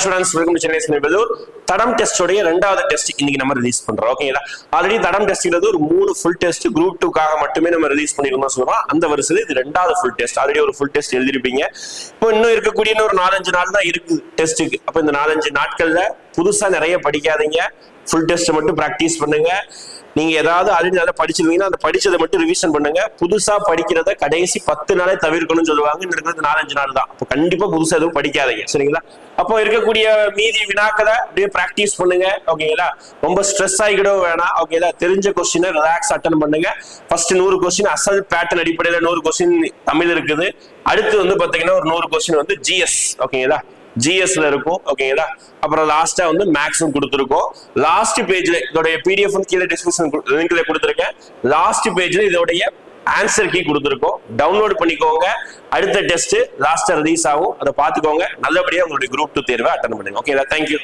Students welcome to Chennai ஸ்னேபதூர் தடம் டெஸ்டோடைய ரெண்டாவது டெஸ்ட் இன்னைக்கு நம்ம ரிலீஸ் பண்றோம் ஓகேங்களா ஆல்ரெடி தடம் டெஸ்ட்ங்கிறது ஒரு மூணு ஃபுல் டெஸ்ட் குரூப் டூக்காக மட்டுமே நம்ம ரிலீஸ் பண்ணிருந்தோம் சொல்றோம். அந்த வருஷத்துல இது ரெண்டாவது ஃபுல் டெஸ்ட் ஆல்ரெடி ஒரு ஃபுல் டெஸ்ட் எழுதிருப்பீங்க இப்போ இன்னும் இருக்கக்கூடிய ஒரு நாலஞ்சு நாள் தான் இருக்கு டெஸ்ட்டுக்கு அப்போ இந்த நாலஞ்சு நாட்கள்ல புதுசா நிறைய படிக்காதீங்க. ஃபுல் டெஸ்ட் மட்டும் ப்ராக்டிஸ் பண்ணுங்க. நீங்க ஏதாவது ஆல்ரெடி நல்லா படிச்சிருந்தீங்கன்னா அந்த படிச்சதை மட்டும் ரிவிஷன் பண்ணுங்க. புதுசா படிக்கிறத கடைசி பத்து நாளே தவிர்க்கணும்னு சொல்லுவாங்க. இருக்கிறது நாலஞ்சு நாள் தான். அப்போ கண்டிப்பா புதுசா எதுவும் படிக்காதீங்க. சரிங்களா? அப்போ இருக்கக்கூடிய மீதி வினாக்களை அப்படியே ப்ராக்டிஸ் பண்ணுங்க. ஓகேங்களா? ரொம்ப ஸ்ட்ரெஸ் ஆகிக்கிடவும் வேணாம். ஓகேங்களா? தெரிஞ்ச கொஸ்டினை ரிலாக்ஸ் அட்டன் பண்ணுங்க. ஃபர்ஸ்ட் நூறு கொஸ்டின் அசல் பேட்டர்ன் அடிப்படையில் நூறு கொஸ்டின் தமிழ் இருக்குது. அடுத்து வந்து பாத்தீங்கன்னா ஒரு நூறு கொஸ்டின் வந்து ஜிஎஸ் ஓகேங்களா? ஜிஎஸ்ல இருக்கும் ஓகேங்களா அப்புறம் லாஸ்டா வந்து மேக்ஸும் கொடுத்துருக்கோம். லாஸ்ட் பேஜ்ல இதோடைய பிடிஎஃப் கீழே டிஸ்கிரிப்ஷன் லிங்க்ல கொடுத்துருக்கேன். லாஸ்ட் பேஜ்ல இதோடைய ஆன்சர் கீ கொடுத்துருக்கோம். டவுன்லோட் பண்ணிக்கோங்க. அடுத்த டெஸ்ட் லாஸ்டா ரிலீஸ் ஆகும். அதை பார்த்துக்கோங்க. நல்லபடியாக உங்களுடைய குரூப் டூ தேர்வை அட்டன் பண்ணுங்க. ஓகேங்களா தேங்க்யூ